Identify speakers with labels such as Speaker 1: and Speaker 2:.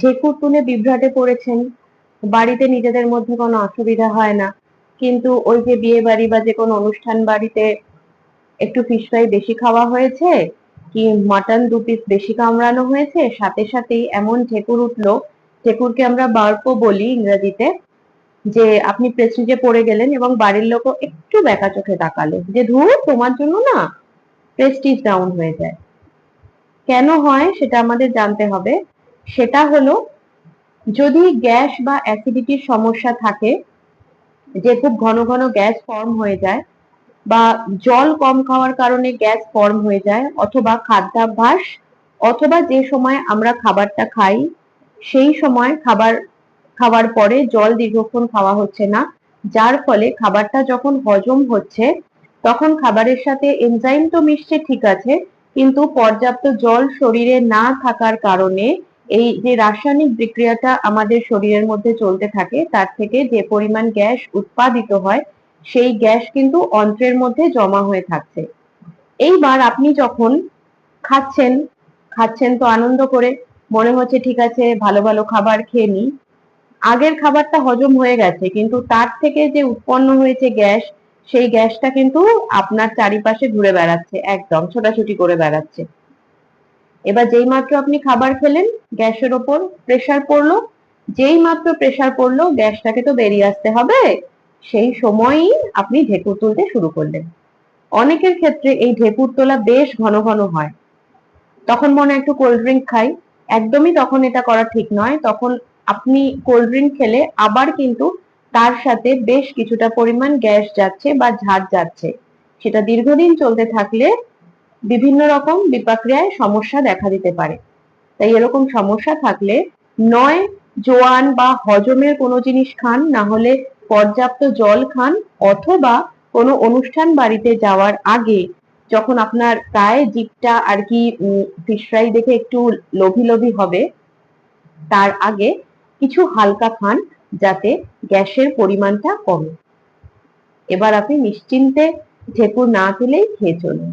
Speaker 1: ঢেকুর তুলে বিভ্রাটে পড়েছেন, বাড়িতে নিজেদের মধ্যে কোনো অসুবিধা হয় না। কিন্তু ওই যে বিয়ে বাড়ি বা যে কোনো অনুষ্ঠান বাড়িতে একটু ফিশ ফ্রাই বেশি খাওয়া হয়েছে কি মাটন দু পিস বেশি কামড়ানো হয়েছে, সাথে সাথেই এমন ঢেকুর উঠল ঢেকুরকে আমরা বার্পো বলি ইংরেজিতে, যে আপনি প্রেস্টিজে পড়ে গেলেন এবং বাড়ির লোকও একটু বেকা চোখে তাকালো, যে ধুর তোমার জন্য না প্রেস্টিজ ডাউন হয়ে যায়। কেন হয় সেটা আমাদের জানতে হবে। সেটা হলো, যদি গ্যাস বা অ্যাসিডিটির সমস্যা থাকে, যে খুব ঘন ঘন গ্যাস ফর্ম হয়ে যায় বা জল কম খাওয়ার কারণে গ্যাস ফর্ম হয়ে যায় অথবা খাদ্যাভ্যাস অথবা যে সময় আমরা খাবারটা খাই, সেই সময় খাবার খাওয়ার পরে জল দীর্ঘক্ষণ খাওয়া হচ্ছে না। যার ফলে খাবারটা যখন হজম হচ্ছে, তখন খাবারের সাথে এনজাইম তো মিশছে ঠিক আছে, কিন্তু পর্যাপ্ত জল শরীরে না থাকার কারণে এই যে রাসায়নিক বিক্রিয়াটা আমাদের শরীরের মধ্যে চলতে থাকে, তার থেকে যে পরিমাণ গ্যাস উৎপাদিত হয়, সেই গ্যাস কিন্তু অন্ত্রের মধ্যে জমা হয়ে থাকছে। এইবার আপনি যখন খাচ্ছেন খাচ্ছেন তো আনন্দ করে, মনে হচ্ছে ঠিক আছে, ভালো ভালো খাবার খেয়ে নিই। আগের খাবারটা হজম হয়ে গেছে, কিন্তু তার থেকে যে উৎপন্ন হয়েছে গ্যাস, সেই গ্যাসটা কিন্তু আপনার চারিপাশে ঘুরে বেড়াচ্ছে, একদম ছোটাছুটি করে বেড়াচ্ছে। এবার যেই মাত্র আপনি খাবার খেলেন, গ্যাসের ওপর প্রেসার পড়ল, যেই মাত্র প্রেসার পড়ল, গ্যাসটাকে তো বেরিয়ে আসতে হবে। সেই সময়ই আপনি ঢেকুর তুলতে শুরু করলেন। অনেকের ক্ষেত্রে এই ঢেকুর তোলা বেশ ঘন ঘন হয়। তখন মনে একটু কোল্ড ড্রিঙ্ক খাই। একদমই তখন এটা করা ঠিক নয়। তখন আপনি কোল্ড ড্রিঙ্ক খেলে আবার কিন্তু তার সাথে বেশ কিছুটা পরিমাণ গ্যাস যাচ্ছে বা ঝাঁজ যাচ্ছে। সেটা দীর্ঘদিন চলতে থাকলে বিভিন্ন রকম বিপাক্রিয়ায় সমস্যা দেখা দিতে পারে। তাই এরকম সমস্যা থাকলে নয় জোয়ান বা হজমের কোনো জিনিস খান, না হলে পর্যাপ্ত জল খান অথবা কোনো অনুষ্ঠান বাড়িতে যাওয়ার আগে যখন আপনার গায়ে জিপটা আর কি ফিশ ফ্রাই দেখে একটু লোভি লোভি হবে, তার আগে কিছু হালকা খান যাতে গ্যাসের পরিমাণটা কমে। এবার আপনি নিশ্চিন্তে ঢেকুর না তুলেই খেয়ে চলুন।